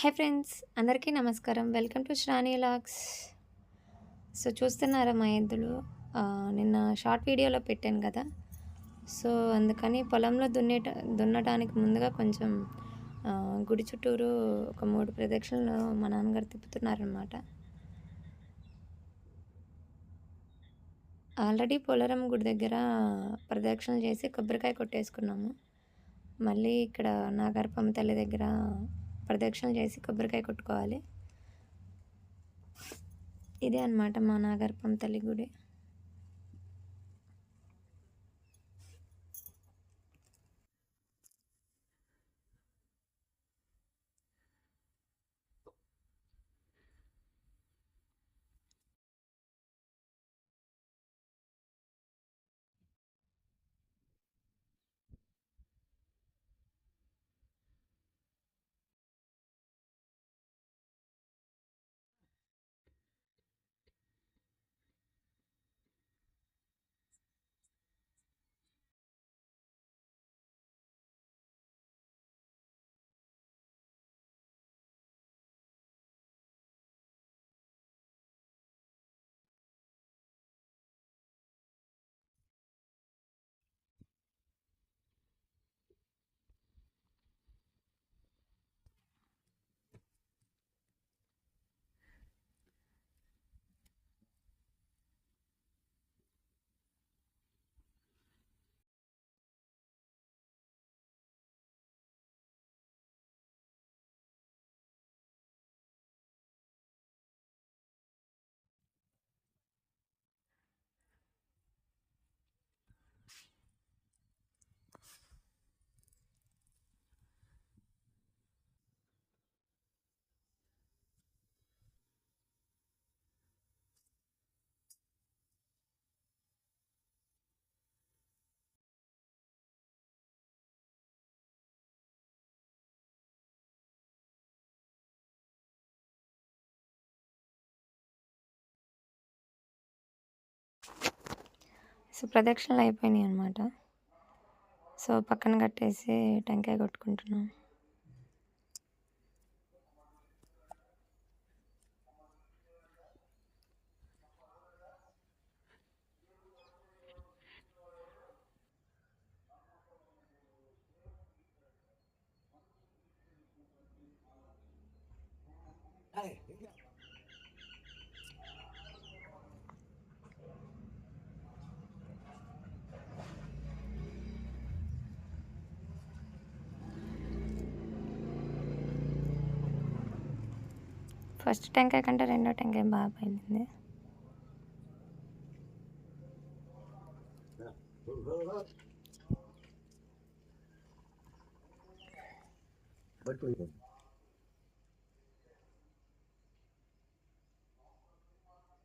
Hi friends అందరికీ నమస్కారం. Welcome to శ్రాని లాక్స్ సో చూస్తున్నారా మా ఎద్దులు? నిన్న షార్ట్ వీడియోలో పెట్టాను కదా. సో అందుకని పొలంలో దున్నేట దున్నటానికి ముందుగా కొంచెం గుడి చుట్టూరు ఒక మూడు ప్రదక్షిణలు మా నాన్నగారు తిప్పుతున్నారనమాట ఆల్రెడీ పోలరం గుడి దగ్గర ప్రదక్షిణలు చేసి కొబ్బరికాయ కొట్టేసుకున్నాము. మళ్ళీ ఇక్కడ నాగర్పమ్మ తల్లి దగ్గర ప్రదక్షిణలు చేసి కొబ్బరికాయ కొట్టుకోవాలి. ఇదే అన్నమాట మా నాగర్పం తల్లి గుడి. సో ప్రదక్షిణలు అయిపోయినాయి అనమాట సో పక్కన కట్టేసి టెంకాయ కొట్టుకుంటున్నాం. ఫస్ట్ టెంకాయ కంటే రెండో టెంకాయ బాగా పైలింది బట్